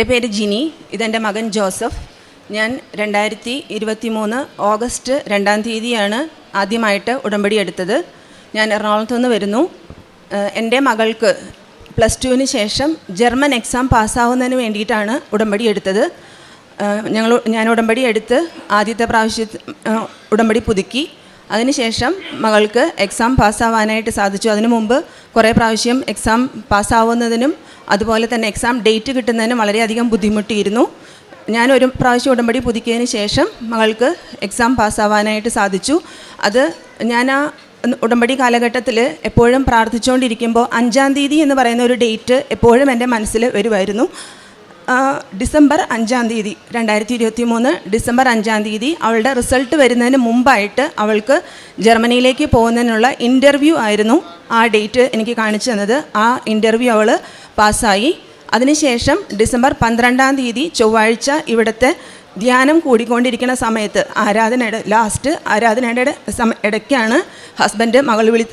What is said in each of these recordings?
എന്റെ പേര് ജിനി ഇതെന്റെ മകൻ ജോസഫ്. ഞാൻ രണ്ടായിരത്തി ഇരുപത്തി മൂന്ന് ഓഗസ്റ്റ് രണ്ടാം തീയതിയാണ് ആദ്യമായിട്ട് ഉടമ്പടി എടുത്തത്. ഞാൻ എറണാകുളത്തു നിന്ന് വരുന്നു. എന്റെ മകൾക്ക് പ്ലസ് ടുവിന് ശേഷം ജർമ്മൻ എക്സാം പാസ്സാവുന്നതിന് വേണ്ടിയിട്ടാണ് ഉടമ്പടി എടുത്തത്. ഞങ്ങൾ ഞാൻ ഉടമ്പടി എടുത്ത് ആദ്യത്തെ പ്രാവശ്യ ഉടമ്പടി പുതുക്കി. അതിനുശേഷം മകൾക്ക് എക്സാം പാസ്സാവാനായിട്ട് സാധിച്ചു. അതിനു മുമ്പ് കുറേ പ്രാവശ്യം എക്സാം പാസ്സാവുന്നതിനും അതുപോലെ തന്നെ എക്സാം ഡേറ്റ് കിട്ടുന്നതിന് വളരെയധികം ബുദ്ധിമുട്ടിയിരുന്നു. ഞാനൊരു പ്രാവശ്യം ഉടമ്പടി പുതുക്കിയതിന് ശേഷം മകൾക്ക് എക്സാം പാസ്സാവാനായിട്ട് സാധിച്ചു. അത് ഞാൻ ആ ഉടമ്പടി കാലഘട്ടത്തിൽ എപ്പോഴും പ്രാർത്ഥിച്ചുകൊണ്ടിരിക്കുമ്പോൾ അഞ്ചാം തീയതി എന്ന് പറയുന്ന ഒരു ഡേറ്റ് എപ്പോഴും എന്റെ മനസ്സിൽ വരുമായിരുന്നു. ഡിസംബർ അഞ്ചാം തീയതി രണ്ടായിരത്തി ഇരുപത്തി മൂന്ന് ഡിസംബർ അഞ്ചാം തീയതി അവളുടെ റിസൾട്ട് വരുന്നതിന് മുമ്പായിട്ട് അവൾക്ക് ജർമ്മനിയിലേക്ക് പോകുന്നതിനുള്ള ഇന്റർവ്യൂ ആയിരുന്നു ആ ഡേറ്റ് എനിക്ക് കാണിച്ചു തന്നത്. ആ ഇന്റർവ്യൂ അവൾ പാസ്സായി. അതിനുശേഷം ഡിസംബർ പന്ത്രണ്ടാം തീയതി ചൊവ്വാഴ്ച ഇവിടുത്തെ ധ്യാനം കൂടിക്കൊണ്ടിരിക്കുന്ന സമയത്ത് ആരാധനയുടെ ലാസ്റ്റ് ആരാധനയുടെ സമ ഇടയ്ക്കാണ് ഹസ്ബൻഡ് മകൾ വിളി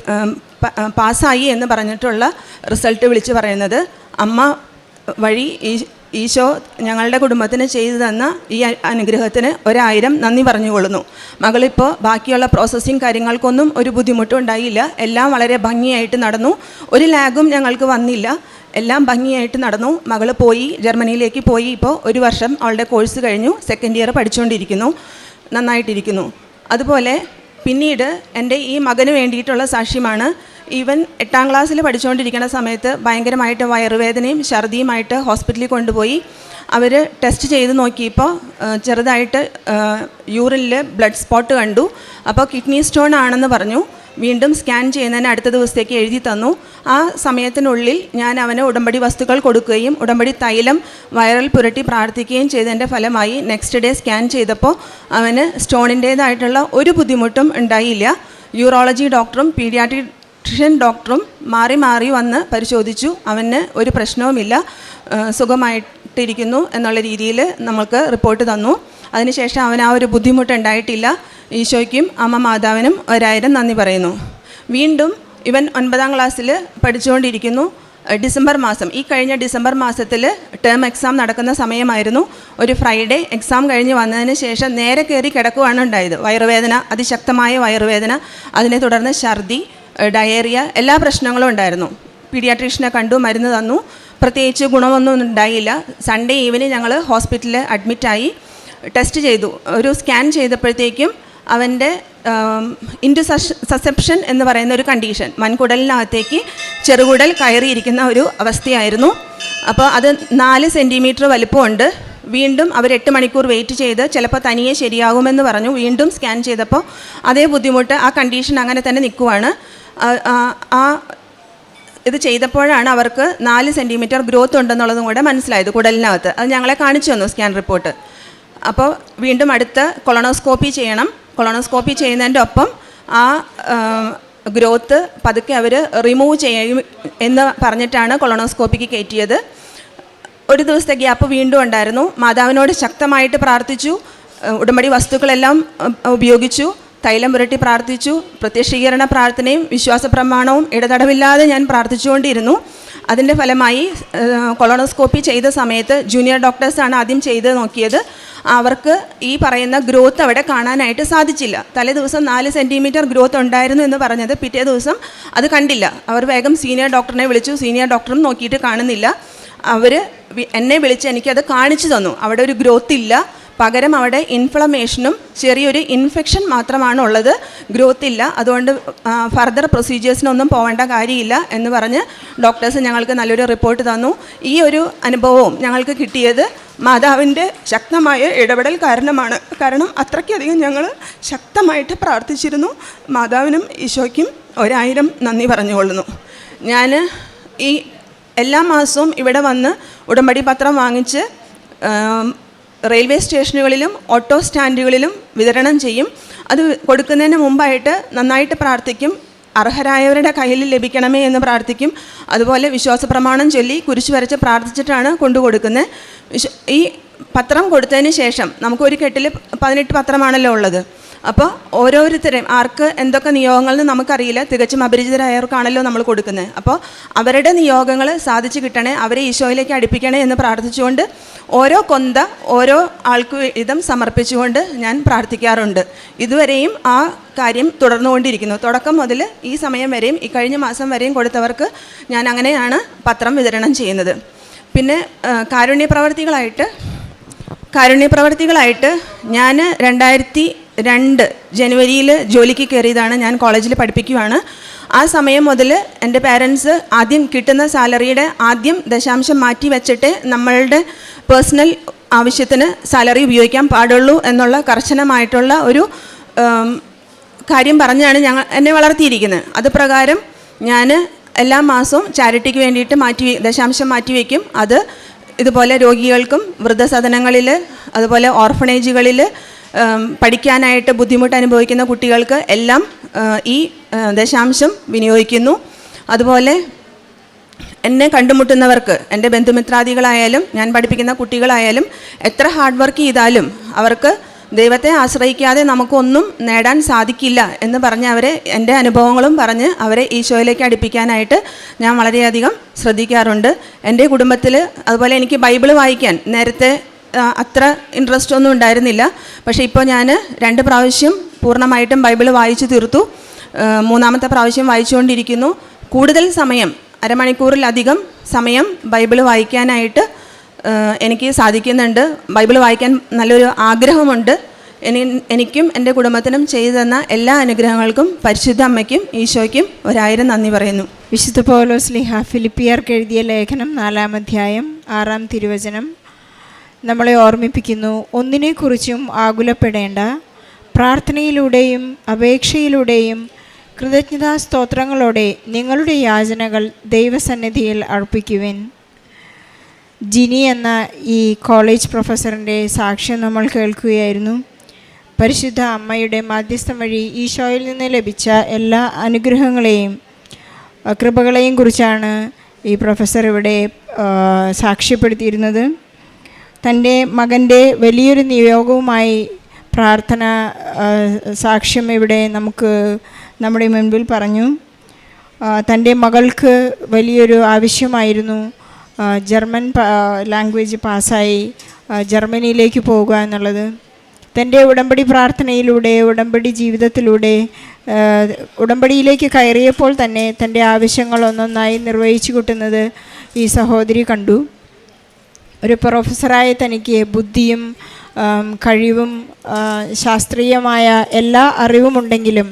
പാസ്സായി എന്ന് പറഞ്ഞിട്ടുള്ള റിസൾട്ട് വിളിച്ച് പറയുന്നത്. അമ്മ വഴി ഈ ഈശോ ഞങ്ങളുടെ കുടുംബത്തിന് ചെയ്തു തന്ന ഈ അനുഗ്രഹത്തിന് ഒരായിരം നന്ദി പറഞ്ഞുകൊള്ളുന്നു. മകളിപ്പോൾ ബാക്കിയുള്ള പ്രോസസ്സിങ് കാര്യങ്ങൾക്കൊന്നും ഒരു ബുദ്ധിമുട്ടും ഉണ്ടായില്ല. എല്ലാം വളരെ ഭംഗിയായിട്ട് നടന്നു. ഒരു ലാഗും ഞങ്ങൾക്ക് വന്നില്ല. എല്ലാം ഭംഗിയായിട്ട് നടന്നു. മകൾ പോയി ജർമ്മനിയിലേക്ക് പോയി. ഇപ്പോൾ ഒരു വർഷം അവളുടെ കോഴ്സ് കഴിഞ്ഞു. സെക്കൻഡ് ഇയർ പഠിച്ചുകൊണ്ടിരിക്കുന്നു നന്നായിട്ടിരിക്കുന്നു. അതുപോലെ പിന്നീട് എന്റെ ഈ മകന് വേണ്ടിയിട്ടുള്ള സാക്ഷ്യമാണ് ഈവൻ എട്ടാം ക്ലാസ്സിൽ പഠിച്ചുകൊണ്ടിരിക്കുന്ന സമയത്ത് ഭയങ്കരമായിട്ട് വയറുവേദനയും ഛർദിയുമായിട്ട് ഹോസ്പിറ്റലിൽ കൊണ്ടുപോയി. അവർ ടെസ്റ്റ് ചെയ്ത് നോക്കിയപ്പോൾ ചെറുതായിട്ട് യൂറിനിൽ ബ്ലഡ് സ്പോട്ട് കണ്ടു. അപ്പോൾ കിഡ്നി സ്റ്റോൺ ആണെന്ന് പറഞ്ഞു. വീണ്ടും സ്കാൻ ചെയ്യുന്നതിന് അടുത്ത ദിവസത്തേക്ക് എഴുതി തന്നു. ആ സമയത്തിനുള്ളിൽ ഞാൻ അവന് ഉടമ്പടി വസ്തുക്കൾ കൊടുക്കുകയും ഉടമ്പടി തൈലം വയറിൽ പുരട്ടി പ്രാർത്ഥിക്കുകയും ചെയ്തതിന്റെ ഫലമായി നെക്സ്റ്റ് ഡേ സ്കാൻ ചെയ്തപ്പോൾ അവന് സ്റ്റോണിന്റേതായിട്ടുള്ള ഒരു ബുദ്ധിമുട്ടും ഉണ്ടായില്ല. യൂറോളജി ഡോക്ടറും പീഡിയാട്രിഷ്യൻ ഡോക്ടറും മാറി മാറി വന്ന് പരിശോധിച്ചു. അവന് ഒരു പ്രശ്നവുമില്ല. സുഖമായിട്ടിരിക്കുന്നു എന്നുള്ള രീതിയിൽ നമ്മൾക്ക് റിപ്പോർട്ട് തന്നു. അതിനുശേഷം അവൻ ആ ഒരു ബുദ്ധിമുട്ടുണ്ടായിട്ടില്ല. ഈശോയ്ക്കും അമ്മ മാതാവിനും ഒരായിരം നന്ദി പറയുന്നു. വീണ്ടും ഇവൻ ഒൻപതാം ക്ലാസ്സിൽ പഠിച്ചുകൊണ്ടിരിക്കുന്നു. ഡിസംബർ മാസം. ഈ കഴിഞ്ഞ ഡിസംബർ മാസത്തിൽ ടേം എക്സാം നടക്കുന്ന സമയമായിരുന്നു. ഒരു ഫ്രൈഡേ എക്സാം കഴിഞ്ഞ് വന്നതിന് ശേഷം നേരെ കയറി കിടക്കുകയാണ് ഉണ്ടായത്. വയറുവേദന അതിശക്തമായ വയറുവേദന അതിനെ തുടർന്ന് ഛർദി ഡയേറിയ എല്ലാ പ്രശ്നങ്ങളും ഉണ്ടായിരുന്നു. പീഡിയാട്രീഷ്യനെ കണ്ടു മരുന്ന് തന്നു. പ്രത്യേകിച്ച് ഗുണമൊന്നും ഉണ്ടായില്ല. സൺഡേ ഈവനിങ് ഞങ്ങൾ ഹോസ്പിറ്റലിൽ അഡ്മിറ്റായി ടെസ്റ്റ് ചെയ്തു. ഒരു സ്കാൻ ചെയ്തപ്പോഴത്തേക്കും അവന്റെ ഇന്റു സസെപ്ഷൻ എന്ന് പറയുന്ന ഒരു കണ്ടീഷൻ മൺകുടലിനകത്തേക്ക് ചെറുകുടൽ കയറിയിരിക്കുന്ന ഒരു അവസ്ഥയായിരുന്നു. അപ്പോൾ അത് നാല് സെന്റിമീറ്റർ വലിപ്പമുണ്ട്. വീണ്ടും അവർ എട്ട് മണിക്കൂർ വെയിറ്റ് ചെയ്ത് ചിലപ്പോൾ തനിയെ ശരിയാകുമെന്ന് പറഞ്ഞു. വീണ്ടും സ്കാൻ ചെയ്തപ്പോൾ അതേ ബുദ്ധിമുട്ട് ആ കണ്ടീഷൻ അങ്ങനെ തന്നെ നിൽക്കുവാണ് ആ- ഇത് ചെയ്തപ്പോഴാണ് അവർക്ക് നാല് സെന്റിമീറ്റർ ഗ്രോത്ത് ഉണ്ടെന്നുള്ളതും കൂടെ മനസ്സിലായത് കുടലിനകത്ത്. അത് ഞങ്ങളെ കാണിച്ചു തന്നു സ്കാൻ റിപ്പോർട്ട്. അപ്പോൾ വീണ്ടും അടുത്ത കൊളോണോസ്കോപ്പി ചെയ്യണം. കൊളോണോസ്കോപ്പി ചെയ്യുന്നതിന്റെ ഒപ്പം ആ ഗ്രോത്ത് പതുക്കെ അവർ റിമൂവ് ചെയ്യും എന്ന് പറഞ്ഞിട്ടാണ് കൊളോണോസ്കോപ്പിക്ക് കയറ്റിയത്. ഒരു ദിവസത്തെ ഗ്യാപ്പ് വീണ്ടും ഉണ്ടായിരുന്നു. മാതാവിനോട് ശക്തമായിട്ട് പ്രാർത്ഥിച്ചു. ഉടമ്പടി വസ്തുക്കളെല്ലാം ഉപയോഗിച്ചു. തൈലം പുരട്ടി പ്രാർത്ഥിച്ചു. പ്രത്യക്ഷീകരണ പ്രാർത്ഥനയും വിശ്വാസ പ്രമാണവും ഇടതടവില്ലാതെ ഞാൻ പ്രാർത്ഥിച്ചുകൊണ്ടിരുന്നു. അതിന്റെ ഫലമായി കൊളോണോസ്കോപ്പി ചെയ്ത സമയത്ത് ജൂനിയർ ഡോക്ടേഴ്സാണ് ആദ്യം ചെയ്ത് നോക്കിയത്. അവർക്ക് ഈ പറയുന്ന ഗ്രോത്ത് അവിടെ കാണാനായിട്ട് സാധിച്ചില്ല. തലേ ദിവസം നാല് സെന്റിമീറ്റർ ഗ്രോത്ത് ഉണ്ടായിരുന്നു എന്ന് പറഞ്ഞത് പിറ്റേ ദിവസം അത് കണ്ടില്ല. അവർ വേഗം സീനിയർ ഡോക്ടറിനെ വിളിച്ചു. സീനിയർ ഡോക്ടറും നോക്കിയിട്ട് കാണുന്നില്ല. അവർ എന്നെ വിളിച്ച് എനിക്കത് കാണിച്ചു തന്നു. അവിടെ ഒരു ഗ്രോത്ത് ഇല്ല പകരം അവിടെ ഇൻഫ്ലമേഷനും ചെറിയൊരു ഇൻഫെക്ഷൻ മാത്രമാണ് ഉള്ളത് ഗ്രോത്ത് ഇല്ല. അതുകൊണ്ട് ഫർദർ പ്രൊസീജിയേഴ്സിനൊന്നും പോകേണ്ട കാര്യമില്ല എന്ന് പറഞ്ഞ് ഡോക്ടേഴ്സ് ഞങ്ങൾക്ക് നല്ലൊരു റിപ്പോർട്ട് തന്നു. ഈ ഒരു അനുഭവവും ഞങ്ങൾക്ക് കിട്ടിയത് മാതാവിന്റെ ശക്തമായ ഇടപെടൽ കാരണമാണ്. കാരണം അത്രയ്ക്കധികം ഞങ്ങൾ ശക്തമായിട്ട് പ്രാർത്ഥിച്ചിരുന്നു. മാതാവിനും ഈശോയ്ക്കും ഒരായിരം നന്ദി പറഞ്ഞുകൊള്ളുന്നു. ഞാൻ ഈ എല്ലാ മാസവും ഇവിടെ വന്ന് ഉടമ്പടി പത്രം വാങ്ങിച്ച് റെയിൽവേ സ്റ്റേഷനുകളിലും ഓട്ടോ സ്റ്റാൻഡുകളിലും വിതരണം ചെയ്യും. അത് കൊടുക്കുന്നതിന് മുമ്പായിട്ട് നന്നായിട്ട് പ്രാർത്ഥിക്കും. അർഹരായവരുടെ കയ്യിൽ ലഭിക്കണമേ എന്ന് പ്രാർത്ഥിക്കും. അതുപോലെ വിശ്വാസ പ്രമാണം ചൊല്ലി കുരിശു വരച്ച് പ്രാർത്ഥിച്ചിട്ടാണ് കൊണ്ടുകൊടുക്കുന്നത് ഈ പത്രം കൊടുത്തതിന് ശേഷം നമുക്കൊരു കെട്ടിൽ പതിനെട്ട് പത്രമാണല്ലോ ഉള്ളത്. അപ്പോൾ ഓരോരുത്തരെയും ആർക്ക് എന്തൊക്കെ നിയോഗങ്ങളെന്ന് നമുക്കറിയില്ല. തികച്ചും അപരിചിതരായവർക്കാണല്ലോ നമ്മൾ കൊടുക്കുന്നത്. അപ്പോൾ അവരുടെ നിയോഗങ്ങൾ സാധിച്ചു കിട്ടണേ അവരെ ഈശോയിലേക്ക് അടുപ്പിക്കണേ എന്ന് പ്രാർത്ഥിച്ചുകൊണ്ട് ഓരോ കൊന്ത ഓരോ ആൾക്ക് വീതം സമർപ്പിച്ചുകൊണ്ട് ഞാൻ പ്രാർത്ഥിക്കാറുണ്ട്. ഇതുവരെയും ആ കാര്യം തുടർന്നുകൊണ്ടിരിക്കുന്നു. തുടക്കം മുതൽ ഈ സമയം വരെയും ഈ കഴിഞ്ഞ മാസം വരെയും കൊടുത്തവർക്ക് ഞാൻ അങ്ങനെയാണ് പത്രം വിതരണം ചെയ്യുന്നത്. പിന്നെ കാരുണ്യ പ്രവർത്തികളായിട്ട് കാരുണ്യപ്രവർത്തികളായിട്ട് ഞാൻ രണ്ടായിരത്തി രണ്ട് ജനുവരിയിൽ ജോലിക്ക് കയറിയതാണ് ഞാൻ കോളേജിൽ പഠിപ്പിക്കുവാണ്. ആ സമയം മുതൽ എന്റെ പാരൻസ് ആദ്യം കിട്ടുന്ന സാലറിയുടെ ആദ്യം ദശാംശം മാറ്റി വെച്ചിട്ട് നമ്മളുടെ പേഴ്സണൽ ആവശ്യത്തിന് സാലറി ഉപയോഗിക്കാൻ പാടുള്ളൂ എന്നുള്ള കർശനമായിട്ടുള്ള ഒരു കാര്യം പറഞ്ഞാണ് ഞങ്ങൾ എന്നെ വളർത്തിയിരിക്കുന്നത്. അത് പ്രകാരം ഞാൻ എല്ലാ മാസവും ചാരിറ്റിക്ക് വേണ്ടിയിട്ട് മാറ്റി ദശാംശം മാറ്റി വയ്ക്കും അത് ഇതുപോലെ രോഗികൾക്കും വൃദ്ധസദനങ്ങളിൽ അതുപോലെ ഓർഫണേജുകളിൽ പഠിക്കാനായിട്ട് ബുദ്ധിമുട്ട് അനുഭവിക്കുന്ന കുട്ടികൾക്ക് എല്ലാം ഈ ദശാംശം വിനിയോഗിക്കുന്നു. അതുപോലെ എന്നെ കണ്ടുമുട്ടുന്നവർക്ക് എന്റെ ബന്ധുമിത്രാദികളായാലും ഞാൻ പഠിപ്പിക്കുന്ന കുട്ടികളായാലും എത്ര ഹാർഡ് വർക്ക് ചെയ്താലും അവർക്ക് ദൈവത്തെ ആശ്രയിക്കാതെ നമുക്കൊന്നും നേടാൻ സാധിക്കില്ല എന്ന് പറഞ്ഞ് അവരെ എന്റെ അനുഭവങ്ങളും പറഞ്ഞ് അവരെ ഈശോയിലേക്ക് അടുപ്പിക്കാനായിട്ട് ഞാൻ വളരെയധികം ശ്രദ്ധിക്കാറുണ്ട്. എന്റെ കുടുംബത്തിൽ അതുപോലെ എനിക്ക് ബൈബിൾ വായിക്കാൻ നേരത്തെ അത്ര ഇൻട്രസ്റ്റ് ഒന്നും ഉണ്ടായിരുന്നില്ല. പക്ഷേ ഇപ്പോൾ ഞാൻ രണ്ട് പ്രാവശ്യം പൂർണമായിട്ടും ബൈബിൾ വായിച്ചു തീർത്തു. മൂന്നാമത്തെ പ്രാവശ്യം വായിച്ചുകൊണ്ടിരിക്കുന്നു. കൂടുതൽ സമയം അരമണിക്കൂറിലധികം സമയം ബൈബിൾ വായിക്കാനായിട്ട് എനിക്ക് സാധിക്കുന്നുണ്ട്. ബൈബിൾ വായിക്കാൻ നല്ലൊരു ആഗ്രഹമുണ്ട്. എനി എനിക്കും എന്റെ കുടുംബത്തിനും ചെയ്തു തന്ന എല്ലാ അനുഗ്രഹങ്ങൾക്കും പരിശുദ്ധ അമ്മയ്ക്കും ഈശോയ്ക്കും ഒരായിരം നന്ദി പറയുന്നു. വിശുദ്ധ പൗലോസ് ലിഹ ഫിലിപ്പിയർക്ക് എഴുതിയ ലേഖനം നാലാം അധ്യായം ആറാം തിരുവചനം. നമ്മളെ ഓർമ്മിപ്പിക്കുന്നു ഒന്നിനെക്കുറിച്ചും ആകുലപ്പെടേണ്ട പ്രാർത്ഥനയിലൂടെയും അപേക്ഷയിലൂടെയും കൃതജ്ഞതാ സ്തോത്രങ്ങളോടെ നിങ്ങളുടെ യാചനകൾ ദൈവസന്നിധിയിൽ അർപ്പിക്കുവിൻ. ജിനി എന്ന ഈ കോളേജ് പ്രൊഫസറിന്റെ സാക്ഷ്യം നമ്മൾ കേൾക്കുകയായിരുന്നു. പരിശുദ്ധ അമ്മയുടെ മാധ്യസ്ഥം വഴി ഈശോയിൽ നിന്ന് ലഭിച്ച എല്ലാ അനുഗ്രഹങ്ങളെയും കൃപകളെയും കുറിച്ചാണ് ഈ പ്രൊഫസർ ഇവിടെ സാക്ഷ്യപ്പെടുത്തിയിരുന്നത്. തന്റെ മകന്റെ വലിയൊരു നിയോഗവുമായി പ്രാർത്ഥന സാക്ഷ്യം ഇവിടെ നമുക്ക് നമ്മുടെ മുൻപിൽ പറഞ്ഞു തന്റെ മകൾക്ക് വലിയൊരു ആവശ്യമായിരുന്നു. ജർമ്മൻ ലാംഗ്വേജ് പാസ്സായി ജർമ്മനിയിലേക്ക് പോകുക എന്നുള്ളത്. തന്റെ ഉടമ്പടി പ്രാർത്ഥനയിലൂടെ ഉടമ്പടി ജീവിതത്തിലൂടെ ഉടമ്പടിയിലേക്ക് കയറിയപ്പോൾ തന്നെ തന്റെ ആവശ്യങ്ങൾ ഒന്നൊന്നായി നിർവഹിച്ചു കിട്ടുന്നത് ഈ സഹോദരി കണ്ടു. ഒരു പ്രൊഫസറായ തനിക്ക് ബുദ്ധിയും കഴിവും ശാസ്ത്രീയമായ എല്ലാ അറിവുമുണ്ടെങ്കിലും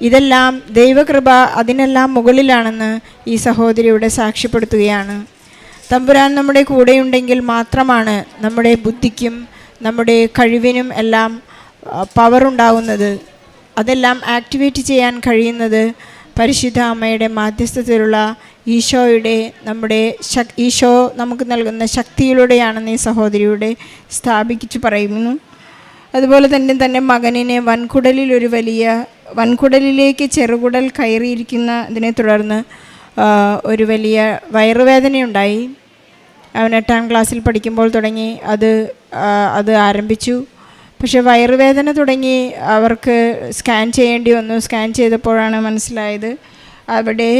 ഇതെല്ലാം ദൈവകൃപ അതിനെല്ലാം മുകളിലാണെന്ന് ഈ സഹോദരി ഇവിടെ സാക്ഷ്യപ്പെടുത്തുകയാണ്. തമ്പുരാൻ നമ്മുടെ കൂടെയുണ്ടെങ്കിൽ മാത്രമാണ് നമ്മുടെ ബുദ്ധിക്കും നമ്മുടെ കഴിവിനും എല്ലാം പവർ ഉണ്ടാവുന്നത്. അതെല്ലാം ആക്ടിവേറ്റ് ചെയ്യാൻ കഴിയുന്നത് പരിശുദ്ധ അമ്മയുടെ മാധ്യസ്ഥത്തിലുള്ള ഈശോയുടെ നമ്മുടെ ശക് ഈശോ നമുക്ക് നൽകുന്ന ശക്തിയിലൂടെയാണെന്ന് ഈ സഹോദരിയുടെ സ്ഥാപിച്ചു പറയുന്നു. അതുപോലെ തന്നെ തന്റെ മകനിനെ വൻകുടലിൽ ഒരു വലിയ വൻകുടലിലേക്ക് ചെറുകുടൽ കയറിയിരിക്കുന്നതിനെ തുടർന്ന് ഒരു വലിയ വയറുവേദനയുണ്ടായി. അവൻ എട്ടാം ക്ലാസ്സിൽ പഠിക്കുമ്പോൾ തുടങ്ങി അത് അത് ആരംഭിച്ചു. പക്ഷേ വയറുവേദന തുടങ്ങി അവർക്ക് സ്കാൻ ചെയ്യേണ്ടി വന്നു. സ്കാൻ ചെയ്തപ്പോഴാണ് മനസ്സിലായത് അവിടെ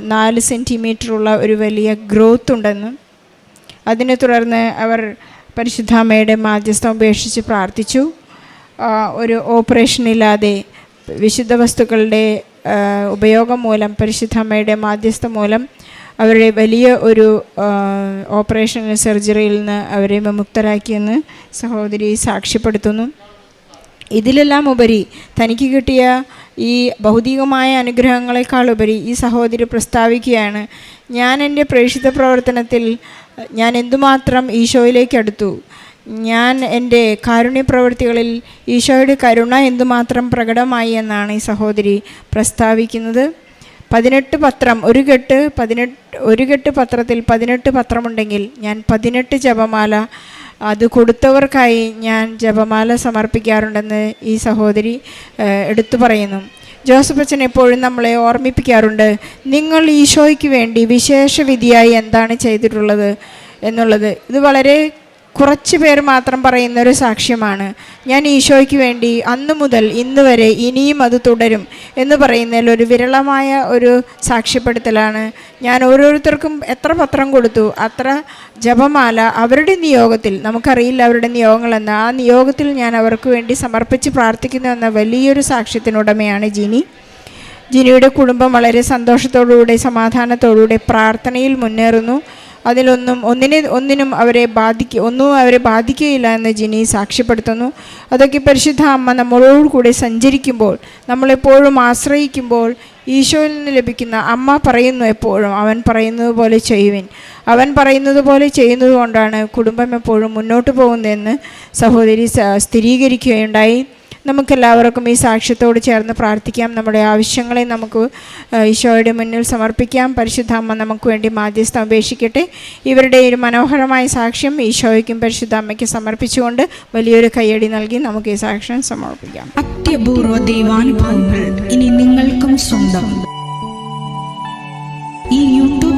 നാല് സെന്റിമീറ്ററുള്ള ഒരു വലിയ ഗ്രോത്ത് ഉണ്ടെന്ന്. അതിനെ തുടർന്ന് അവർ പരിശുദ്ധാമ്മയുടെ മാധ്യസ്ഥം ഉപേക്ഷിച്ച് പ്രാർത്ഥിച്ചു. ഒരു ഒരു ഓപ്പറേഷനില്ലാതെ വിശുദ്ധ വസ്തുക്കളുടെ ഉപയോഗം മൂലം പരിശുദ്ധമ്മയുടെ മാധ്യസ്ഥ മൂലം അവരെ വലിയ ഒരു ഓപ്പറേഷൻ സർജറിയിൽ നിന്ന് അവരെ വിമുക്തരാക്കിയെന്ന് സഹോദരി സാക്ഷ്യപ്പെടുത്തുന്നു. ഇതിലെല്ലാം ഉപരി തനിക്ക് കിട്ടിയ ഈ ഭൗതികമായ അനുഗ്രഹങ്ങളെക്കാൾ ഉപരി ഈ സഹോദരി പ്രസ്താവിക്കുകയാണ് ഞാൻ എന്റെ പ്രേക്ഷിത പ്രവർത്തനത്തിൽ ഞാൻ എന്തുമാത്രം ഈശോയിലേക്ക് അടുത്തു ഞാൻ എന്റെ കാരുണ്യ പ്രവൃത്തികളിൽ ഈശോയുടെ കരുണ എന്തുമാത്രം പ്രകടമായി എന്നാണ് ഈ സഹോദരി പ്രസ്താവിക്കുന്നത്. പതിനെട്ട് പത്രം ഒരു കെട്ട് പതിനെട്ട് ഒരു കെട്ട് പത്രത്തിൽ പതിനെട്ട് പത്രമുണ്ടെങ്കിൽ ഞാൻ പതിനെട്ട് ജപമാല അത് കൊടുത്തവർക്കായി ഞാൻ ജപമാല സമർപ്പിക്കാറുണ്ടെന്ന് ഈ സഹോദരി എടുത്തു പറയുന്നു. ജോസഫ് അച്ഛൻ എപ്പോഴും നമ്മളെ ഓർമ്മിപ്പിക്കാറുണ്ട് നിങ്ങൾ ഈശോയ്ക്ക് വേണ്ടി വിശേഷ വിധിയായി എന്താണ് ചെയ്തിട്ടുള്ളത്? എന്നുള്ളത്. ഇത് വളരെ കുറച്ച് പേർ മാത്രം പറയുന്ന ഒരു സാക്ഷ്യമാണ്. ഞാൻ ഈശോയ്ക്ക് വേണ്ടി അന്നു മുതൽ ഇന്ന് വരെ ഇനിയും അത് തുടരും എന്ന് പറയുന്നതിൽ ഒരു വിരളമായ ഒരു സാക്ഷ്യപ്പെടുത്തലാണ്. ഞാൻ ഓരോരുത്തർക്കും എത്ര പത്രം കൊടുത്തു അത്ര ജപമാല അവരുടെ നിയോഗത്തിൽ നമുക്കറിയില്ല അവരുടെ നിയോഗങ്ങളെന്ന്. ആ നിയോഗത്തിൽ ഞാൻ അവർക്ക് വേണ്ടി സമർപ്പിച്ച് പ്രാർത്ഥിക്കുന്നു എന്ന വലിയൊരു സാക്ഷ്യത്തിനുടമയാണ് ജിനി. ജിനിയുടെ കുടുംബം വളരെ സന്തോഷത്തോടുകൂടെ സമാധാനത്തോടുകൂടെ പ്രാർത്ഥനയിൽ മുന്നേറുന്നു. അതിലൊന്നും ഒന്നിനെ ഒന്നിനും അവരെ ബാധിക്ക ഒന്നും അവരെ ബാധിക്കുകയില്ല എന്ന് ജിനി സാക്ഷ്യപ്പെടുത്തുന്നു. അതൊക്കെ പരിശുദ്ധ അമ്മ നമ്മളോട് കൂടെ സഞ്ചരിക്കുമ്പോൾ നമ്മളെപ്പോഴും ആശ്രയിക്കുമ്പോൾ ഈശോയിൽ നിന്ന് ലഭിക്കുന്ന അമ്മ പറയുന്നു എപ്പോഴും അവൻ പറയുന്നത് പോലെ ചെയ്യുവിൻ. അവൻ പറയുന്നത് പോലെ ചെയ്യുന്നത് കൊണ്ടാണ് കുടുംബം എപ്പോഴും മുന്നോട്ട് പോകുന്നതെന്ന് സഹോദരി സ്ഥിരീകരിക്കുകയുണ്ടായി. നമുക്കെല്ലാവർക്കും ഈ സാക്ഷ്യത്തോട് ചേർന്ന് പ്രാർത്ഥിക്കാം. നമ്മുടെ ആവശ്യങ്ങളെ നമുക്ക് ഈശോയുടെ മുന്നിൽ സമർപ്പിക്കാം. പരിശുദ്ധ അമ്മ നമുക്ക് വേണ്ടി മാധ്യസ്ഥ അപേക്ഷിക്കട്ടെ. ഇവരുടെ ഒരു മനോഹരമായ സാക്ഷ്യം ഈശോയ്ക്കും പരിശുദ്ധ അമ്മയ്ക്കും സമർപ്പിച്ചുകൊണ്ട് വലിയൊരു കയ്യടി നൽകി നമുക്ക് ഈ സാക്ഷ്യം സമർപ്പിക്കാം. അത്യപൂർവ ദൈവാനുഭവങ്ങൾ ഇനി നിങ്ങൾക്കും സ്വന്തം. ഈ